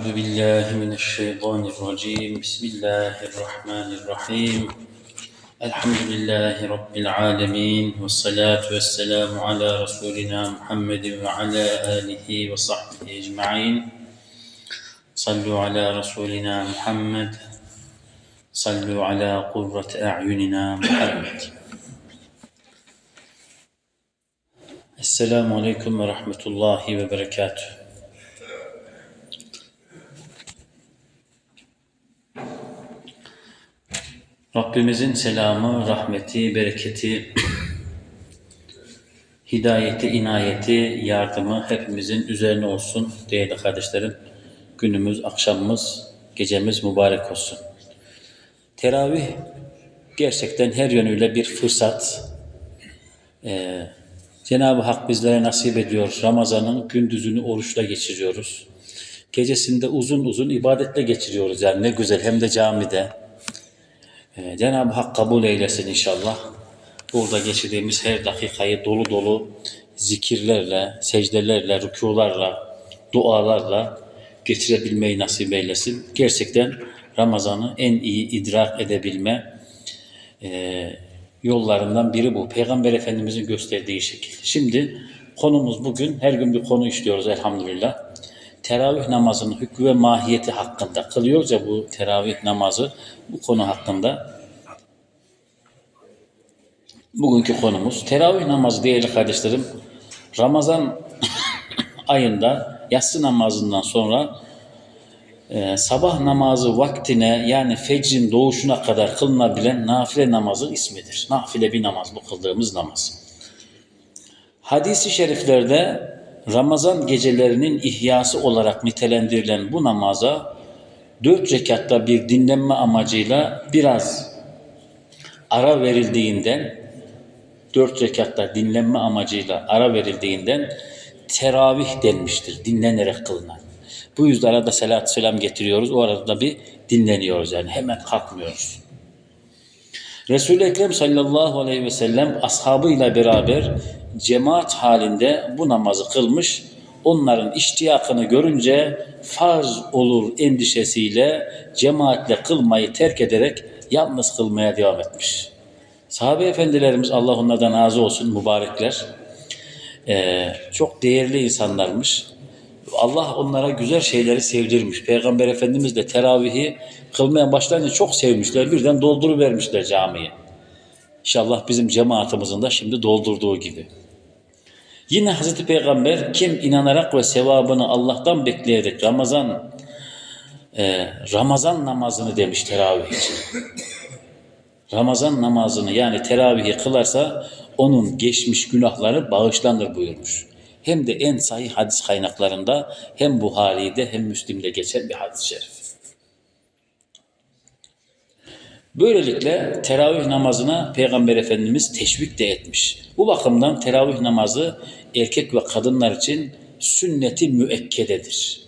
أعوذ بالله من الشيطان الرجيم. بسم الله الرحمن الرحيم. الحمد لله رب العالمين والصلاة والسلام على رسولنا محمد وعلى آله وصحبه أجمعين. صلوا على رسولنا محمد. صلوا على قرة أعيننا محمد. السلام عليكم ورحمة الله وبركاته. Rabbimizin selamı, rahmeti, bereketi, hidayeti, inayeti, yardımı hepimizin üzerine olsun değerli kardeşlerim. Günümüz, akşamımız, gecemiz mübarek olsun. Teravih gerçekten her yönüyle bir fırsat. Ee, Cenab-ı Hak bizlere nasip ediyor. Ramazan'ın gündüzünü oruçla geçiriyoruz. Gecesinde uzun uzun ibadetle geçiriyoruz. Yani ne güzel hem de camide. Ee, Cenab-ı Hak kabul eylesin inşallah. Burada geçirdiğimiz her dakikayı dolu dolu zikirlerle, secdelerle, rükularla, dualarla geçirebilmeyi nasip eylesin. Gerçekten Ramazan'ı en iyi idrak edebilme e, yollarından biri bu. Peygamber Efendimiz'in gösterdiği şekil. Şimdi konumuz bugün, her gün bir konu işliyoruz elhamdülillah. Teravih namazının hükmü ve mahiyeti hakkında. Kılıyoruz ya bu teravih namazı, bu konu hakkında. Bugünkü konumuz teravih namazı değerli kardeşlerim. Ramazan ayında yatsı namazından sonra e, sabah namazı vaktine yani fecrin doğuşuna kadar kılınabilen nafile namazın ismidir. Nafile bir namaz bu kıldığımız namaz. Hadis-i şeriflerde Ramazan gecelerinin ihyası olarak nitelendirilen bu namaza dört rekatta bir dinlenme amacıyla biraz ara verildiğinden dört rekatta dinlenme amacıyla ara verildiğinden teravih denmiştir. Dinlenerek kılınan. Bu yüzden arada salat selam getiriyoruz. O arada bir dinleniyoruz yani. Hemen kalkmıyoruz. Resul-i Ekrem sallallahu aleyhi ve sellem ashabıyla beraber cemaat halinde bu namazı kılmış. Onların iştiyakını görünce farz olur endişesiyle cemaatle kılmayı terk ederek yalnız kılmaya devam etmiş. Sahabe efendilerimiz Allah onlardan razı olsun mübarekler. Ee, çok değerli insanlarmış. Allah onlara güzel şeyleri sevdirmiş. Peygamber Efendimiz de teravihi kılmaya başlayınca çok sevmişler. Birden dolduruvermişler camiyi. İnşallah bizim cemaatimizin de şimdi doldurduğu gibi. Yine Hazreti Peygamber kim inanarak ve sevabını Allah'tan bekleyerek Ramazan e, Ramazan namazını demiş teravih için. Ramazan namazını yani teravihi kılarsa onun geçmiş günahları bağışlanır buyurmuş. Hem de en sahih hadis kaynaklarında hem Buhari'de hem Müslim'de geçen bir hadis-i şerif. Böylelikle teravih namazına Peygamber Efendimiz teşvik de etmiş. Bu bakımdan teravih namazı erkek ve kadınlar için sünneti müekkededir.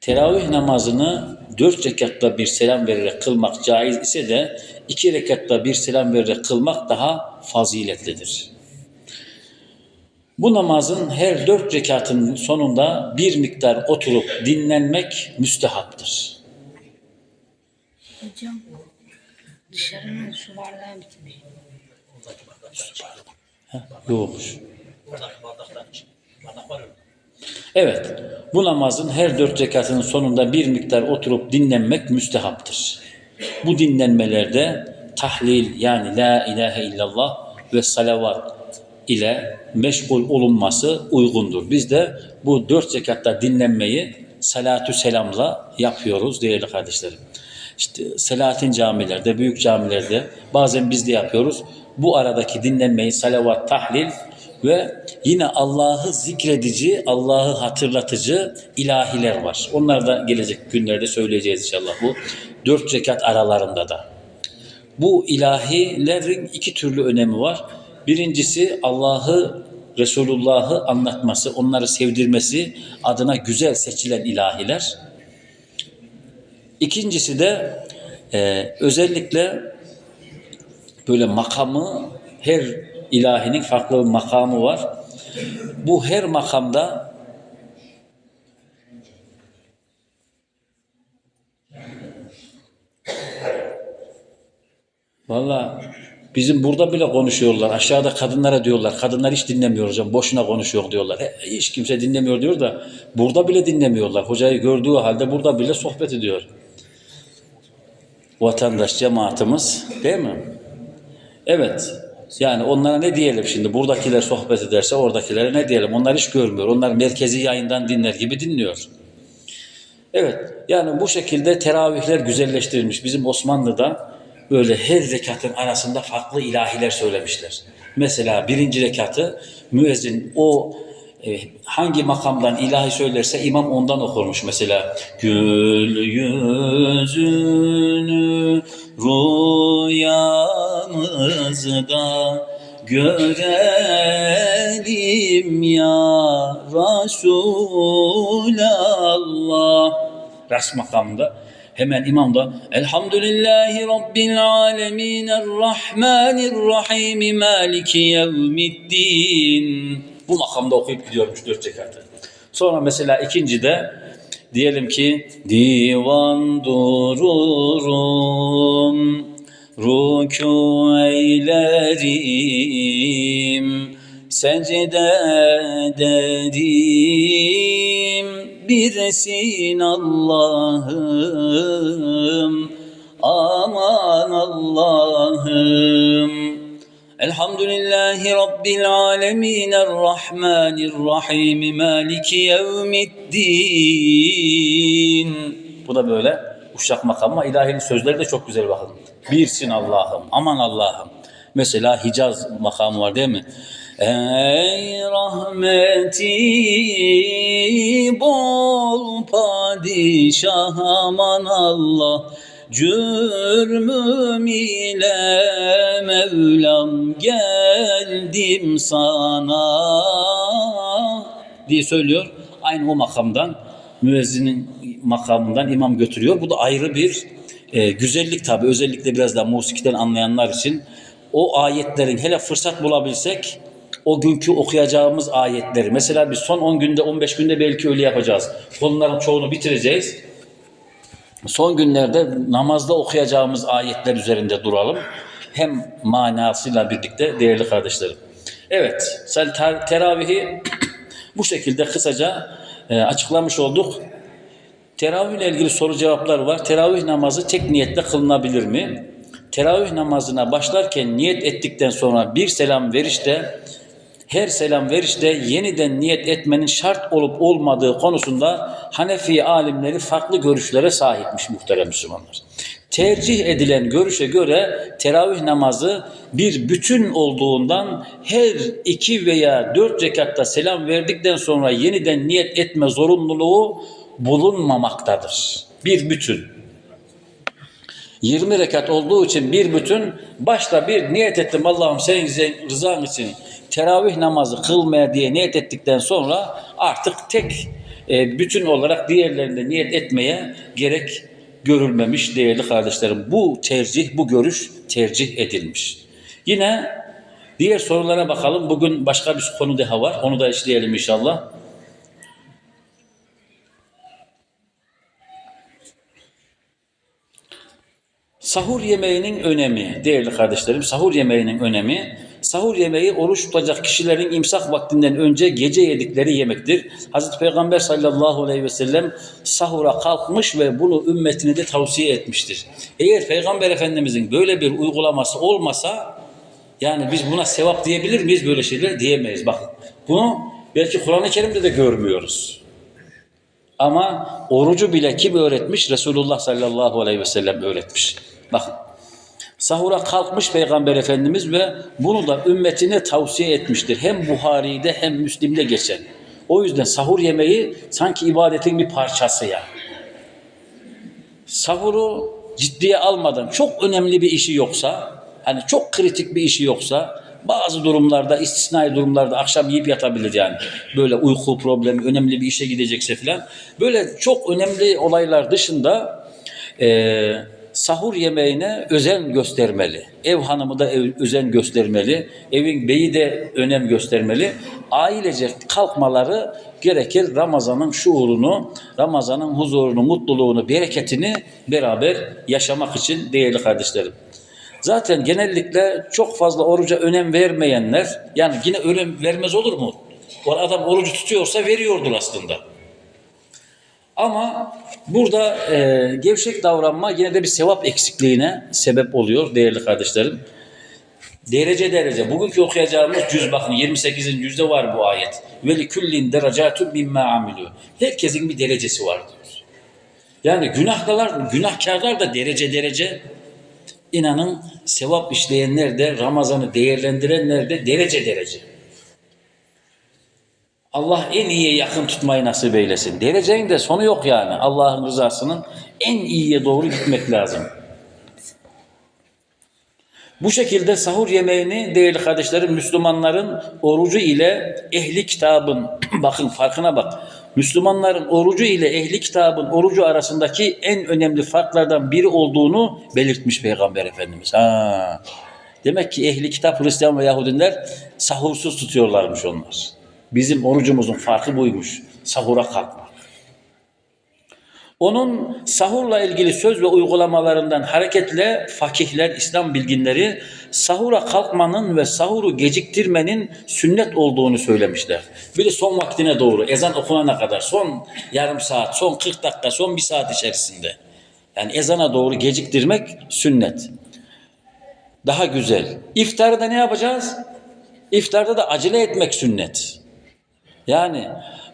Teravih namazını dört rekatta bir selam vererek kılmak caiz ise de iki rekatta bir selam vererek kılmak daha faziletlidir. Bu namazın her dört rekatın sonunda bir miktar oturup dinlenmek müstehaptır. Hocam dışarının su bardağı bitmiş. Yokmuş. Evet, bu namazın her dört rekatının sonunda bir miktar oturup dinlenmek müstehaptır. Bu dinlenmelerde tahlil yani la ilahe illallah ve salavat ile meşgul olunması uygundur. Biz de bu dört rekatta dinlenmeyi salatü selamla yapıyoruz değerli kardeşlerim. İşte Selahattin camilerde, büyük camilerde bazen biz de yapıyoruz. Bu aradaki dinlenmeyi salavat, tahlil ve yine Allah'ı zikredici, Allah'ı hatırlatıcı ilahiler var. Onlar da gelecek günlerde söyleyeceğiz inşallah bu dört rekat aralarında da. Bu ilahilerin iki türlü önemi var. Birincisi Allah'ı, Resulullah'ı anlatması, onları sevdirmesi adına güzel seçilen ilahiler. İkincisi de e, özellikle böyle makamı, her ilahinin farklı bir makamı var. Bu her makamda Valla bizim burada bile konuşuyorlar. Aşağıda kadınlara diyorlar. Kadınlar hiç dinlemiyor hocam. Boşuna konuşuyor diyorlar. He, hiç kimse dinlemiyor diyor da burada bile dinlemiyorlar. Hocayı gördüğü halde burada bile sohbet ediyor. Vatandaş cemaatimiz değil mi? Evet. Yani onlara ne diyelim şimdi? Buradakiler sohbet ederse oradakilere ne diyelim? Onlar hiç görmüyor. Onlar merkezi yayından dinler gibi dinliyor. Evet, yani bu şekilde teravihler güzelleştirilmiş. Bizim Osmanlı'da böyle her rekatın arasında farklı ilahiler söylemişler. Mesela birinci rekatı müezzin o e, hangi makamdan ilahi söylerse imam ondan okurmuş. Mesela gül yüzünü rüyamızda görelim ya Resulallah. Ras makamında hemen imam da Elhamdülillahi Rabbil alemin Errahmanirrahim Maliki yevmiddin bu makamda okuyup gidiyormuş dört rekatı. Sonra mesela ikinci de diyelim ki divan dururum ruku eylerim secde ederim birsin Allah'ım. Aman Allah'ım. Elhamdülillahi Rabbil alemin. Errahmanirrahim. Maliki yevmiddin. Bu da böyle uşak makamı. İlahinin sözleri de çok güzel bakın. Birsin Allah'ım, aman Allah'ım. Mesela Hicaz makamı var değil mi? Ey rahmeti bol padişah aman Allah Cürmüm ile Mevlam geldim sana diye söylüyor. Aynı o makamdan müezzinin makamından imam götürüyor. Bu da ayrı bir e, güzellik tabi. Özellikle biraz da musikiden anlayanlar için o ayetlerin hele fırsat bulabilsek o günkü okuyacağımız ayetleri mesela biz son 10 günde 15 günde belki öyle yapacağız. Konuların çoğunu bitireceğiz. Son günlerde namazda okuyacağımız ayetler üzerinde duralım. Hem manasıyla birlikte değerli kardeşlerim. Evet, teravihi bu şekilde kısaca e, açıklamış olduk. Teravih ile ilgili soru cevaplar var. Teravih namazı tek niyetle kılınabilir mi? Teravih namazına başlarken niyet ettikten sonra bir selam verişte her selam verişte yeniden niyet etmenin şart olup olmadığı konusunda Hanefi alimleri farklı görüşlere sahipmiş muhterem Müslümanlar. Tercih edilen görüşe göre teravih namazı bir bütün olduğundan her iki veya dört rekatta selam verdikten sonra yeniden niyet etme zorunluluğu bulunmamaktadır. Bir bütün. 20 rekat olduğu için bir bütün başta bir niyet ettim Allah'ım senin rızan için teravih namazı kılmaya diye niyet ettikten sonra artık tek e, bütün olarak diğerlerinde niyet etmeye gerek görülmemiş değerli kardeşlerim. Bu tercih, bu görüş tercih edilmiş. Yine diğer sorulara bakalım. Bugün başka bir konu daha var. Onu da işleyelim inşallah. Sahur yemeğinin önemi değerli kardeşlerim. Sahur yemeğinin önemi sahur yemeği oruç tutacak kişilerin imsak vaktinden önce gece yedikleri yemektir. Hazreti Peygamber sallallahu aleyhi ve sellem sahura kalkmış ve bunu ümmetine de tavsiye etmiştir. Eğer Peygamber Efendimizin böyle bir uygulaması olmasa yani biz buna sevap diyebilir miyiz böyle şeyler diyemeyiz. Bak bunu belki Kur'an-ı Kerim'de de görmüyoruz. Ama orucu bile kim öğretmiş? Resulullah sallallahu aleyhi ve sellem öğretmiş. Bakın sahura kalkmış Peygamber Efendimiz ve bunu da ümmetine tavsiye etmiştir. Hem Buhari'de hem Müslim'de geçen. O yüzden sahur yemeği sanki ibadetin bir parçası ya. Sahuru ciddiye almadan çok önemli bir işi yoksa, hani çok kritik bir işi yoksa bazı durumlarda, istisnai durumlarda akşam yiyip yatabilir yani. Böyle uyku problemi, önemli bir işe gidecekse falan. Böyle çok önemli olaylar dışında eee sahur yemeğine özen göstermeli. Ev hanımı da ev, özen göstermeli. Evin beyi de önem göstermeli. Ailece kalkmaları gerekir. Ramazan'ın şuurunu, Ramazan'ın huzurunu, mutluluğunu, bereketini beraber yaşamak için değerli kardeşlerim. Zaten genellikle çok fazla oruca önem vermeyenler, yani yine önem vermez olur mu? O adam orucu tutuyorsa veriyordur aslında. Ama burada e, gevşek davranma yine de bir sevap eksikliğine sebep oluyor değerli kardeşlerim. Derece derece. Bugünkü okuyacağımız cüz bakın 28. yüzde var bu ayet. Ve li kullin derecatun mimma amilu. Herkesin bir derecesi var diyor. Yani günahlar, günahkarlar da derece derece. İnanın sevap işleyenler de Ramazan'ı değerlendirenler de derece derece. Allah en iyiye yakın tutmayı nasip eylesin. Derecenin de sonu yok yani. Allah'ın rızasının en iyiye doğru gitmek lazım. Bu şekilde sahur yemeğini değerli kardeşlerim Müslümanların orucu ile ehli kitabın bakın farkına bak. Müslümanların orucu ile ehli kitabın orucu arasındaki en önemli farklardan biri olduğunu belirtmiş Peygamber Efendimiz. Ha. Demek ki ehli kitap Hristiyan ve Yahudiler sahursuz tutuyorlarmış onlar. Bizim orucumuzun farkı buymuş. Sahura kalkmak. Onun sahurla ilgili söz ve uygulamalarından hareketle fakihler, İslam bilginleri sahura kalkmanın ve sahuru geciktirmenin sünnet olduğunu söylemişler. Bir de son vaktine doğru ezan okunana kadar son yarım saat, son 40 dakika, son bir saat içerisinde. Yani ezana doğru geciktirmek sünnet. Daha güzel. İftarda ne yapacağız? İftarda da acele etmek sünnet. Yani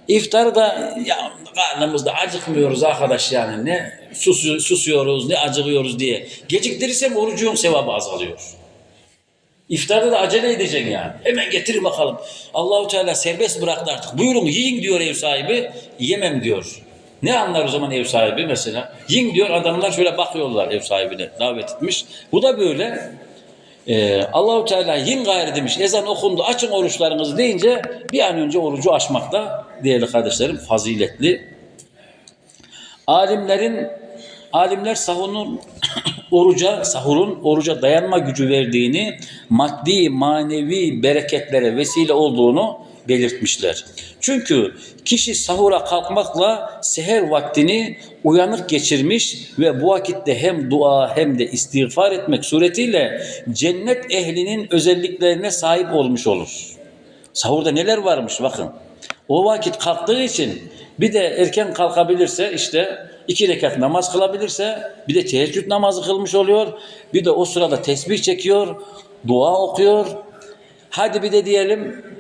iftarda ya karnımızda acıkmıyoruz arkadaş yani ne sus, susuyoruz ne acıkıyoruz diye. Geciktirirsem orucun sevabı azalıyor. İftarda da acele edeceksin yani. Hemen getir bakalım. Allahu Teala serbest bıraktı artık. Buyurun yiyin diyor ev sahibi. Yemem diyor. Ne anlar o zaman ev sahibi mesela? Yiyin diyor adamlar şöyle bakıyorlar ev sahibine davet etmiş. Bu da böyle. Ee, Allahu Teala yin gayrı demiş. Ezan okundu açın oruçlarınızı deyince bir an önce orucu açmakta değerli kardeşlerim faziletli. Alimlerin alimler sahurun oruca, sahurun oruca dayanma gücü verdiğini, maddi, manevi bereketlere vesile olduğunu belirtmişler. Çünkü kişi sahura kalkmakla seher vaktini uyanık geçirmiş ve bu vakitte hem dua hem de istiğfar etmek suretiyle cennet ehlinin özelliklerine sahip olmuş olur. Sahurda neler varmış bakın. O vakit kalktığı için bir de erken kalkabilirse işte iki rekat namaz kılabilirse bir de teheccüd namazı kılmış oluyor. Bir de o sırada tesbih çekiyor, dua okuyor. Hadi bir de diyelim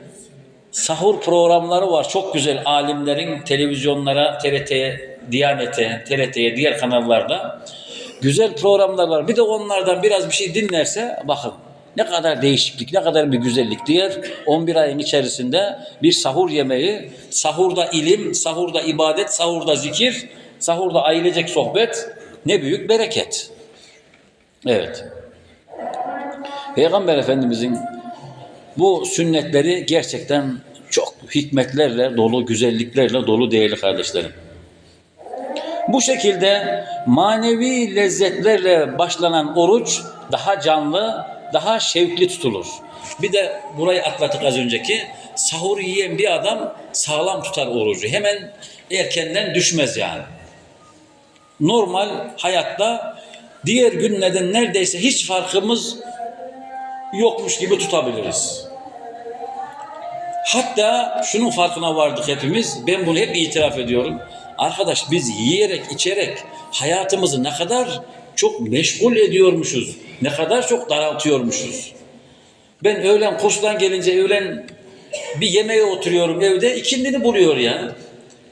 sahur programları var. Çok güzel alimlerin televizyonlara, TRT'ye, Diyanet'e, TRT'ye, diğer kanallarda güzel programlar var. Bir de onlardan biraz bir şey dinlerse bakın ne kadar değişiklik, ne kadar bir güzellik diğer 11 ayın içerisinde bir sahur yemeği, sahurda ilim, sahurda ibadet, sahurda zikir, sahurda ailecek sohbet ne büyük bereket. Evet. Peygamber Efendimizin bu sünnetleri gerçekten çok hikmetlerle dolu, güzelliklerle dolu değerli kardeşlerim. Bu şekilde manevi lezzetlerle başlanan oruç daha canlı, daha şevkli tutulur. Bir de burayı atlattık az önceki. Sahur yiyen bir adam sağlam tutar orucu. Hemen erkenden düşmez yani. Normal hayatta diğer günlerden neredeyse hiç farkımız yokmuş gibi tutabiliriz. Hatta şunun farkına vardık hepimiz. Ben bunu hep itiraf ediyorum. Arkadaş biz yiyerek içerek hayatımızı ne kadar çok meşgul ediyormuşuz. Ne kadar çok daraltıyormuşuz. Ben öğlen kursdan gelince öğlen bir yemeğe oturuyorum evde ikindini buluyor ya.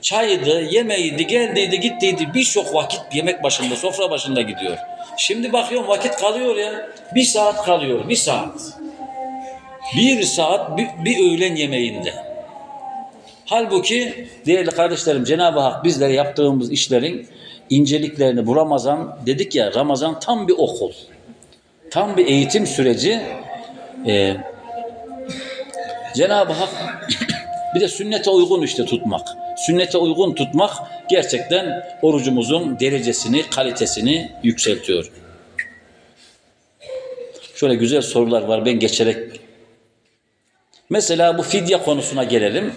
Çayıydı, yemeğiydi, geldiydi, gittiydi. Birçok vakit yemek başında, sofra başında gidiyor. Şimdi bakıyorum vakit kalıyor ya. Bir saat kalıyor, bir saat. Bir saat bir, bir öğlen yemeğinde. Halbuki değerli kardeşlerim Cenab-ı Hak bizlere yaptığımız işlerin inceliklerini bu Ramazan dedik ya Ramazan tam bir okul. Tam bir eğitim süreci. Ee, Cenab-ı Hak bir de sünnete uygun işte tutmak. Sünnete uygun tutmak gerçekten orucumuzun derecesini, kalitesini yükseltiyor. Şöyle güzel sorular var ben geçerek. Mesela bu fidye konusuna gelelim.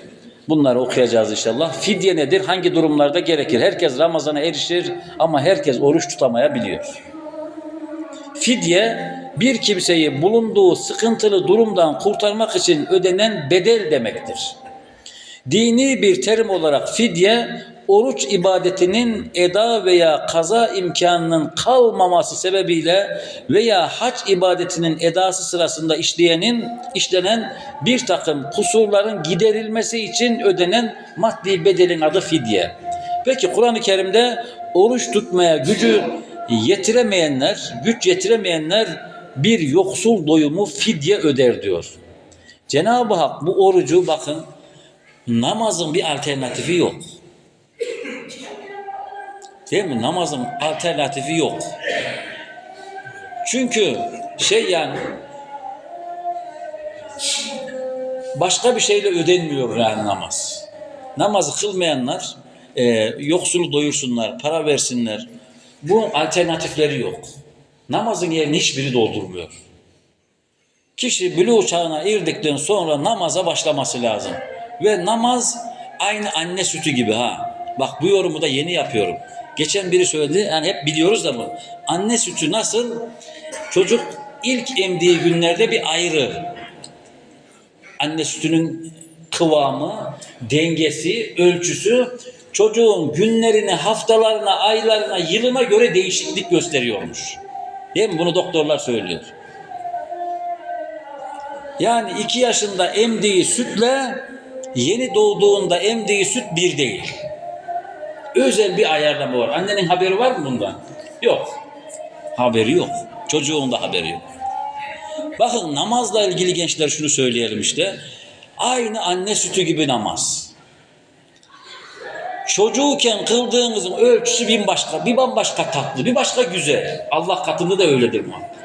Bunları okuyacağız inşallah. Fidye nedir? Hangi durumlarda gerekir? Herkes Ramazan'a erişir ama herkes oruç tutamayabiliyor. Fidye bir kimseyi bulunduğu sıkıntılı durumdan kurtarmak için ödenen bedel demektir. Dini bir terim olarak fidye, oruç ibadetinin eda veya kaza imkanının kalmaması sebebiyle veya hac ibadetinin edası sırasında işleyenin, işlenen bir takım kusurların giderilmesi için ödenen maddi bedelin adı fidye. Peki Kur'an-ı Kerim'de oruç tutmaya gücü yetiremeyenler, güç yetiremeyenler bir yoksul doyumu fidye öder diyor. Cenab-ı Hak bu orucu bakın namazın bir alternatifi yok. Değil mi? Namazın alternatifi yok. Çünkü şey yani başka bir şeyle ödenmiyor yani namaz. Namazı kılmayanlar e, yoksulu doyursunlar, para versinler. Bunun alternatifleri yok. Namazın yerini hiçbiri doldurmuyor. Kişi buluğ çağına irdikten sonra namaza başlaması lazım. Ve namaz aynı anne sütü gibi ha. Bak bu yorumu da yeni yapıyorum. Geçen biri söyledi, yani hep biliyoruz da bu. Anne sütü nasıl? Çocuk ilk emdiği günlerde bir ayrı. Anne sütünün kıvamı, dengesi, ölçüsü çocuğun günlerine, haftalarına, aylarına, yılına göre değişiklik gösteriyormuş. Değil mi? Bunu doktorlar söylüyor. Yani iki yaşında emdiği sütle yeni doğduğunda emdiği süt bir değil. Özel bir ayarlama var. Annenin haberi var mı bundan? Yok. Haberi yok. Çocuğun da haberi yok. Bakın namazla ilgili gençler şunu söyleyelim işte. Aynı anne sütü gibi namaz. Çocuğuken kıldığınızın ölçüsü bir başka, bir bambaşka tatlı, bir başka güzel. Allah katında da öyledir muhakkak.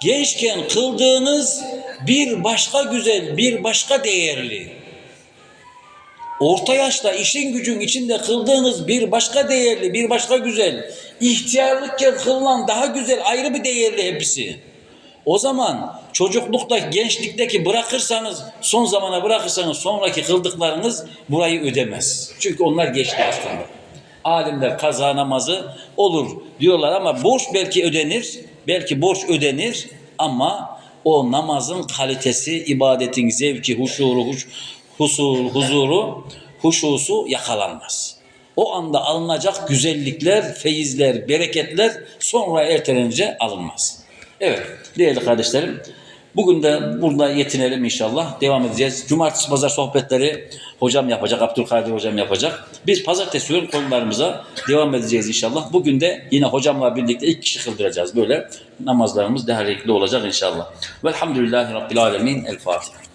Gençken kıldığınız bir başka güzel, bir başka değerli. Orta yaşta işin gücün içinde kıldığınız bir başka değerli, bir başka güzel. İhtiyarlıkken kılınan daha güzel, ayrı bir değerli hepsi. O zaman çocuklukta, gençlikteki bırakırsanız, son zamana bırakırsanız sonraki kıldıklarınız burayı ödemez. Çünkü onlar geçti aslında. Alimler kaza namazı olur diyorlar ama borç belki ödenir, belki borç ödenir ama o namazın kalitesi, ibadetin zevki, huşuru, huş, husul, huzuru, huşusu yakalanmaz. O anda alınacak güzellikler, feyizler, bereketler sonra ertelenince alınmaz. Evet değerli kardeşlerim bugün de burada yetinelim inşallah. Devam edeceğiz. Cumartesi pazar sohbetleri hocam yapacak, Abdülkadir hocam yapacak. Biz pazartesi günü konularımıza devam edeceğiz inşallah. Bugün de yine hocamla birlikte ilk kişi kıldıracağız böyle. Namazlarımız değerli olacak inşallah. Velhamdülillahi Rabbil Alemin. El Fatiha.